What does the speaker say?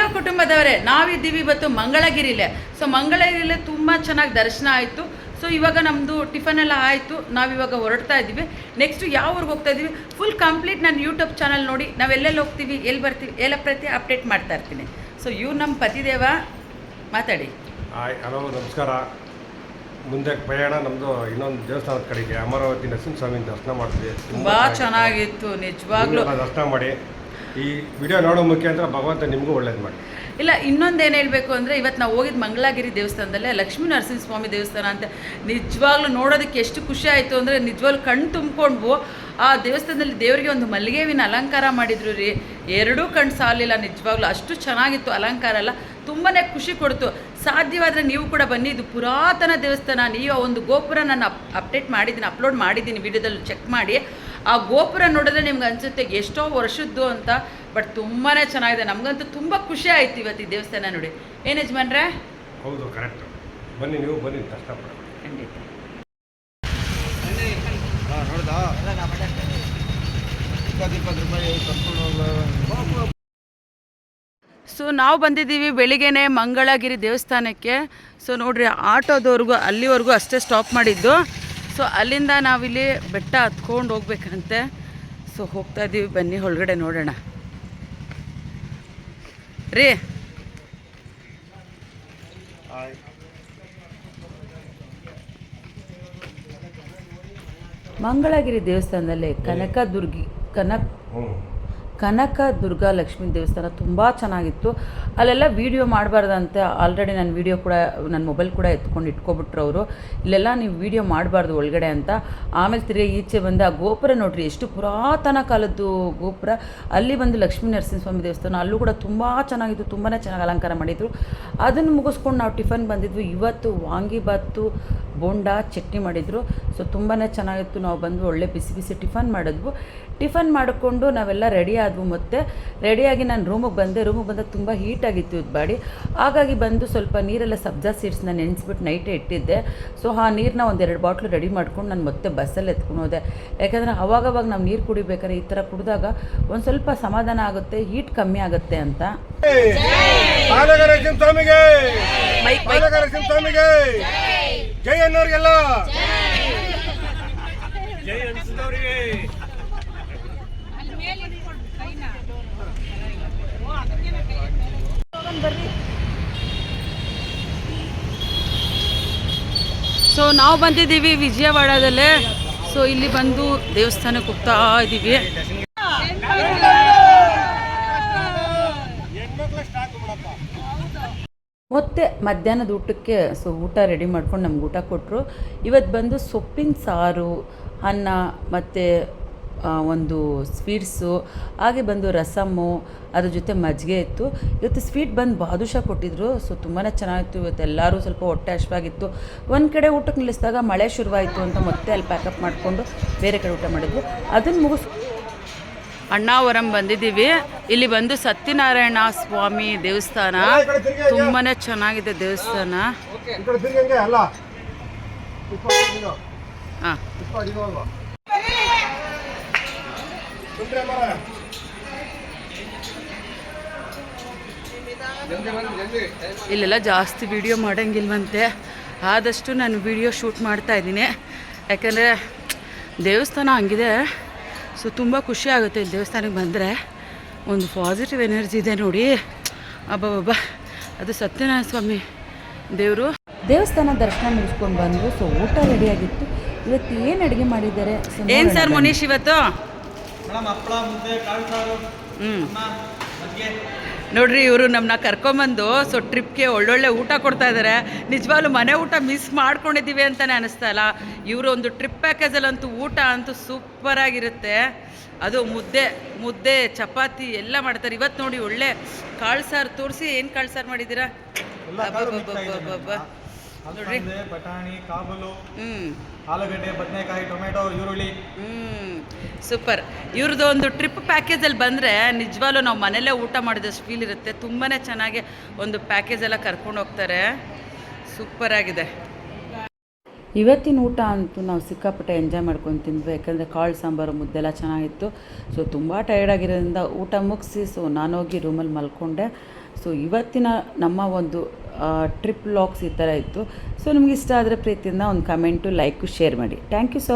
Hello ಕುಟುಂಬದವರೇ ನಾವಿದ್ದೀವಿ ಇವತ್ತು ಮಂಗಳಗಿರಿಲೇ. So ಮಂಗಳಗಿರಿಲೇ ತುಂಬ ಚೆನ್ನಾಗಿ ದರ್ಶನ ಆಯಿತು. ಸೊ ಇವಾಗ ನಮ್ಮದು ಟಿಫನ್ ಎಲ್ಲ ಆಯಿತು. ನಾವಿವಾಗ ಹೊರಡ್ತಾ ಇದ್ದೀವಿ. ನೆಕ್ಸ್ಟ್ ಯಾವ ಊರಿಗೆ ಹೋಗ್ತಾ ಇದ್ದೀವಿ? ಫುಲ್ ಕಂಪ್ಲೀಟ್ ನನ್ನ ಯೂಟ್ಯೂಬ್ ಚಾನಲ್ ನೋಡಿ. ನಾವೆಲ್ಲೆಲ್ಲಿ ಹೋಗ್ತೀವಿ ಎಲ್ಲಿ ಬರ್ತೀವಿ ಎಲ್ಲ ಪ್ರತಿ ಅಪ್ಡೇಟ್ ಮಾಡ್ತಾ ಇರ್ತೀನಿ. ಸೊ ಇವ್ರು ನಮ್ಮ ಪತಿದೇವ. ಮಾತಾಡಿ. ಹಾಯ್ ಹಲೋ ನಮಸ್ಕಾರ. ಮುಂದೆ ಪ್ರಯಾಣ ನಮ್ಮದು ಇನ್ನೊಂದು ದೇವಸ್ಥಾನದ ಕಡೆಗೆ ಅಮರಾವತಿ ನರಸಿಂಹಸ್ವಾಮಿ ದರ್ಶನ ಮಾಡ್ತೀವಿ. ತುಂಬ ಚೆನ್ನಾಗಿತ್ತು ನಿಜವಾಗ್ಲೂ. ದರ್ಶನ ಮಾಡಿ. ಈ ವಿಡಿಯೋ ನೋಡೋ ಮುಖಾಂತರ ಭಗವಂತ ನಿಮಗೂ ಒಳ್ಳೇದು ಮಾಡಿ. ಇಲ್ಲ ಇನ್ನೊಂದೇನು ಹೇಳಬೇಕು ಅಂದರೆ ಇವತ್ತು ನಾವು ಹೋಗಿದ್ದು ಮಂಗಳಗಿರಿ ದೇವಸ್ಥಾನದಲ್ಲೇ ಲಕ್ಷ್ಮೀ ನರಸಿಂಹಸ್ವಾಮಿ ದೇವಸ್ಥಾನ ಅಂತ ನಿಜವಾಗ್ಲೂ ನೋಡೋದಕ್ಕೆ ಎಷ್ಟು ಖುಷಿ ಆಯಿತು ಅಂದರೆ ನಿಜವಾಗ್ಲೂ ಕಣ್ಣು ತುಂಬಿಕೊಂಡು ಆ ದೇವಸ್ಥಾನದಲ್ಲಿ ದೇವರಿಗೆ ಒಂದು ಮಲ್ಲಿಗೆ ಹೂವಿನ ಅಲಂಕಾರ ಮಾಡಿದ್ರು ರೀ. ಎರಡೂ ಕಣ್ಣು ಸಾಲಿಲ್ಲ ನಿಜವಾಗ್ಲೂ ಅಷ್ಟು ಚೆನ್ನಾಗಿತ್ತು ಅಲಂಕಾರ ಎಲ್ಲ. ತುಂಬಾ ಖುಷಿ ಕೊಡ್ತು. ಸಾಧ್ಯವಾದರೆ ನೀವು ಕೂಡ ಬನ್ನಿ, ಇದು ಪುರಾತನ ದೇವಸ್ಥಾನ. ನೀವು ಒಂದು ಗೋಪುರ ನಾನು ಅಪ್ ಅಪ್ಡೇಟ್ ಮಾಡಿದ್ದೀನಿ ಅಪ್ಲೋಡ್ ಮಾಡಿದ್ದೀನಿ ವಿಡಿಯೋದಲ್ಲಿ ಚೆಕ್ ಮಾಡಿ. ಆ ಗೋಪುರ ನೋಡಿದ್ರೆ ನಿಮ್ಗೆ ಅನಿಸುತ್ತೆ ಎಷ್ಟೋ ವರ್ಷದ್ದು ಅಂತ ಬಟ್ ತುಂಬಾ ಚೆನ್ನಾಗಿದೆ. ನಮಗಂತೂ ತುಂಬ ಖುಷಿ ಆಯ್ತು ಇವತ್ತು ಈ ದೇವಸ್ಥಾನ ನೋಡಿ. ಏನು ಯಜಮಾನ್ರೆ? ಹೌದು ಕರೆಕ್ಟ್ ಬನ್ನಿ ನೀವು ಬನ್ನಿ ಖಂಡಿತ. ಇಪ್ಪತ್ತು ರೂಪಾಯಿ ಕರ್ಕೊಂಡು ಸೊ ನಾವು ಬಂದಿದ್ದೀವಿ ಬೆಳಿಗ್ಗೆನೆ ಮಂಗಳಗಿರಿ ದೇವಸ್ಥಾನಕ್ಕೆ. ಸೊ ನೋಡ್ರಿ ಆಟೋದವ್ರಿಗೂ ಅಲ್ಲಿವರೆಗೂ ಅಷ್ಟೇ ಸ್ಟಾಪ್ ಮಾಡಿದ್ದು. ಸೊ ಅಲ್ಲಿಂದ ನಾವಿಲ್ಲಿ ಬೆಟ್ಟ ಹತ್ಕೊಂಡು ಹೋಗ್ಬೇಕಂತೆ. ಸೊ ಹೋಗ್ತಾ ಇದ್ದೀವಿ ಬನ್ನಿ ಒಳಗಡೆ ನೋಡೋಣ. ರೀ. ಹಾಯ್ ಮಂಗಳಗಿರಿ ದೇವಸ್ಥಾನದಲ್ಲಿ ಕನಕ ದುರ್ಗಿ ಕನಕ ಕನಕ ದುರ್ಗಾ ಲಕ್ಷ್ಮೀ ದೇವಸ್ಥಾನ ತುಂಬ ಚೆನ್ನಾಗಿತ್ತು. ಅಲ್ಲೆಲ್ಲ ವೀಡಿಯೋ ಮಾಡಬಾರ್ದಂತೆ ಆಲ್ರೆಡಿ ನನ್ನ ವೀಡಿಯೋ ಕೂಡ ನನ್ನ ಮೊಬೈಲ್ ಕೂಡ ಎತ್ಕೊಂಡು ಇಟ್ಕೊಬಿಟ್ರು ಅವರು. ಇಲ್ಲೆಲ್ಲ ನೀವು ವೀಡಿಯೋ ಮಾಡಬಾರ್ದು ಒಳಗಡೆ ಅಂತ. ಆಮೇಲೆ ತಿರ್ಗಿ ಈಚೆ ಬಂದು ಆ ಗೋಪುರ ನೋಡ್ರಿ, ಎಷ್ಟು ಪುರಾತನ ಕಾಲದ್ದು ಗೋಪುರ. ಅಲ್ಲಿ ಬಂದು ಲಕ್ಷ್ಮೀ ನರಸಿಂಹಸ್ವಾಮಿ ದೇವಸ್ಥಾನ, ಅಲ್ಲೂ ಕೂಡ ತುಂಬ ಚೆನ್ನಾಗಿತ್ತು ತುಂಬಾ ಚೆನ್ನಾಗಿ ಅಲಂಕಾರ ಮಾಡಿದ್ರು. ಅದನ್ನು ಮುಗಿಸ್ಕೊಂಡು ನಾವು ಟಿಫನ್ ಬಂದಿದ್ವಿ. ಇವತ್ತು ವಾಂಗಿಬಾತು ಬೋಂಡ, ಚಟ್ನಿ ಮಾಡಿದರು. ಸೊ ತುಂಬಾ ಚೆನ್ನಾಗಿತ್ತು. ನಾವು ಬಂದು ಒಳ್ಳೆ ಬಿಸಿ ಬಿಸಿ ಟಿಫನ್ ಮಾಡಿದ್ವು. ಟಿಫನ್ ಮಾಡಿಕೊಂಡು ನಾವೆಲ್ಲ ರೆಡಿ ಆದವು ಮತ್ತೆ. ರೆಡಿಯಾಗಿ ನಾನು ರೂಮಿಗೆ ಬಂದೆ. ರೂಮಿಗೆ ಬಂದಾಗ ತುಂಬ ಹೀಟಾಗಿತ್ತು ಇದು ಬಾಡಿ. ಹಾಗಾಗಿ ಬಂದು ಸ್ವಲ್ಪ ನೀರೆಲ್ಲ ಸಬ್ಜಾ ಸೀಡ್ಸ್ನ ನೆನೆಸ್ಬಿಟ್ಟು ನೈಟೇ ಇಟ್ಟಿದ್ದೆ. ಸೊ ಆ ನೀರನ್ನ ಒಂದೆರಡು ಬಾಟ್ಲು ರೆಡಿ ಮಾಡ್ಕೊಂಡು ನಾನು ಮತ್ತೆ ಬಸ್ಸಲ್ಲಿ ಎತ್ಕೊಂಡು ಹೋದೆ. ಯಾಕಂದರೆ ಅವಾಗವಾಗ ನಾವು ನೀರು ಕುಡಿಬೇಕಾದ್ರೆ ಈ ಥರ ಕುಡಿದಾಗ ಒಂದು ಸ್ವಲ್ಪ ಸಮಾಧಾನ ಆಗುತ್ತೆ ಹೀಟ್ ಕಮ್ಮಿ ಆಗುತ್ತೆ ಅಂತ. ಜೈ ಅನ್ನೋರಿಗೆಲ್ಲ! ಜೈ ಅನ್ಸಿದವರಿಗೆ! ಸೊ ನಾವು ಬಂದಿದ್ದೀವಿ ವಿಜಯವಾಡದಲ್ಲೇ. ಸೊ ಇಲ್ಲಿ ಬಂದು ದೇವಸ್ಥಾನಕ್ಕೆ ಹೋಗ್ತಾ ಇದ್ದೀವಿ ಮತ್ತೆ ಮಧ್ಯಾಹ್ನದ ಊಟಕ್ಕೆ ಸೊ ಊಟ ರೆಡಿ ಮಾಡ್ಕೊಂಡು ನಮ್ಗೆ ಊಟ ಕೊಟ್ಟರು ಇವತ್ತು ಬಂದು ಸೊಪ್ಪಿನ ಸಾರು ಅನ್ನ ಮತ್ತು ಒಂದು ಸ್ವೀಟ್ಸು ಹಾಗೆ ಬಂದು ರಸಮ್ಮು ಅದ್ರ ಜೊತೆ ಮಜ್ಜಿಗೆ ಇತ್ತು. ಇವತ್ತು ಸ್ವೀಟ್ ಬಂದು ಬಾದುಷಾ ಕೊಟ್ಟಿದ್ರು ಸೊ ತುಂಬಾ ಚೆನ್ನಾಗಿತ್ತು. ಇವತ್ತು ಎಲ್ಲರೂ ಸ್ವಲ್ಪ ಹೊಟ್ಟೆ ಹಶ್ವಾಗಿತ್ತು ಒಂದು ಕಡೆ ಊಟಕ್ಕೆ ನಿಲ್ಲಿಸಿದಾಗ ಮಳೆ ಶುರುವಾಯಿತು ಅಂತ ಮತ್ತೆ ಅಲ್ಲಿ ಪ್ಯಾಕಪ್ ಮಾಡಿಕೊಂಡು ಬೇರೆ ಕಡೆ ಊಟ ಮಾಡಿದ್ವಿ. ಅದನ್ನು ಮುಗಿಸ್ ಅಣ್ಣಾವರಂ ಬಂದಿದ್ದೀವಿ. ಇಲ್ಲಿ ಬಂದು ಸತ್ಯನಾರಾಯಣ ಸ್ವಾಮಿ ದೇವಸ್ಥಾನ. ತುಂಬಾ ಚೆನ್ನಾಗಿದೆ ದೇವಸ್ಥಾನ. ಹಾಂ. ಮರ ಇಲ್ಲೆಲ್ಲ ಜಾಸ್ತಿ ವಿಡಿಯೋ ಮಾಡೋಂಗಿಲ್ವಂತೆ. ಆದಷ್ಟು ನಾನು ವಿಡಿಯೋ ಶೂಟ್ ಮಾಡ್ತಾ ಇದ್ದೀನಿ. ಯಾಕಂದರೆ ದೇವಸ್ಥಾನ ಹಂಗಿದೆ. ಸೊ ತುಂಬ ಖುಷಿ ಆಗುತ್ತೆ ಇಲ್ಲಿ ದೇವಸ್ಥಾನಕ್ಕೆ ಬಂದರೆ. ಒಂದು ಪಾಸಿಟಿವ್ ಎನರ್ಜಿ ಇದೆ ನೋಡಿ. ಅಬ್ಬಬ್ಬ ಅದು ಸತ್ಯನಾರಾಯಣ ಸ್ವಾಮಿ ದೇವರು. ದೇವಸ್ಥಾನ ದರ್ಶನ ಮುಗಿಸ್ಕೊಂಡು ಬಂದರು. ಸೊ ಊಟ ರೆಡಿಯಾಗಿತ್ತು ಇವತ್ತು ಏನು ಅಡುಗೆ ಮಾಡಿದ್ದಾರೆ? ಏನು ಸರ್ ಮುನೀಶ್ ಇವತ್ತು? ನೋಡ್ರಿ ಇವರು ನಮ್ಮನ್ನ ಕರ್ಕೊಂಬಂದು ಸೊ ಟ್ರಿಪ್ಗೆ ಒಳ್ಳೊಳ್ಳೆ ಊಟ ಕೊಡ್ತಾ ಇದ್ದಾರೆ ನಿಜವಾಗ್ಲೂ ಮನೆ ಊಟ ಮಿಸ್ ಮಾಡ್ಕೊಂಡಿದ್ದೀವಿ ಅಂತಲೇ ಅನಿಸ್ತಾ ಇಲ್ಲ. ಇವರು ಒಂದು ಟ್ರಿಪ್ ಪ್ಯಾಕೇಜಲ್ಲಂತೂ ಊಟ ಅಂತೂ ಸೂಪರಾಗಿರುತ್ತೆ ಅದು ಮುದ್ದೆ ಮುದ್ದೆ ಚಪಾತಿ ಎಲ್ಲ ಮಾಡ್ತಾರೆ. ಇವತ್ತು ನೋಡಿ ಒಳ್ಳೆ ಕಾಳು ಸಾರು ತೋರಿಸಿ ಏನು ಕಾಳು ಸಾರು ಮಾಡಿದ್ದೀರಾ. ನೋಡ್ರಿ. ಬಟಾಣಿ ಕಾಬೂಲು ಹ್ಞೂ ಆಲೂಗಡ್ಡೆ ಬದನೆಕಾಯಿ ಟೊಮೆಟೊ ಈರುಳ್ಳಿ. ಹ್ಮ್. ಸೂಪರ್. ಇವ್ರದ್ದು ಒಂದು ಟ್ರಿಪ್ ಪ್ಯಾಕೇಜಲ್ಲಿ ಬಂದರೆ ನಿಜವಾಗ್ಲೂ ನಾವು ಮನೆಯಲ್ಲೇ ಊಟ ಮಾಡಿದಷ್ಟು ಫೀಲ್ ಇರುತ್ತೆ. ತುಂಬಾ ಚೆನ್ನಾಗಿ ಒಂದು ಪ್ಯಾಕೇಜೆಲ್ಲ ಕರ್ಕೊಂಡು ಹೋಗ್ತಾರೆ. ಸೂಪರ್ ಆಗಿದೆ. ಇವತ್ತಿನ ಊಟ ಅಂತೂ ನಾವು ಸಿಕ್ಕಾಪಟ್ಟೆ ಎಂಜಾಯ್ ಮಾಡ್ಕೊಂಡು ತಿಂದ್ವಿ. ಯಾಕಂದರೆ ಕಾಳು ಸಾಂಬಾರು ಮುದ್ದೆಲ್ಲ ಚೆನ್ನಾಗಿತ್ತು. ಸೊ ತುಂಬ ಟಯರ್ಡ್ ಆಗಿರೋದ್ರಿಂದ ಊಟ ಮುಗಿಸಿ ಸೊ ನಾನೋಗಿ ರೂಮಲ್ಲಿ ಮಲ್ಕೊಂಡೆ. ಸೊ ಇವತ್ತಿನ ನಮ್ಮ ಒಂದು ಟ್ರಿಪ್ ಲಾಗ್ಸ್ ಈ ಥರ ಇತ್ತು. ಸೊ ನಿಮ್ಗೆ ಇಷ್ಟ ಆದರೆ ಪ್ರೀತಿಯಿಂದ ಒಂದು ಕಮೆಂಟು ಲೈಕು ಶೇರ್ ಮಾಡಿ. Thank you so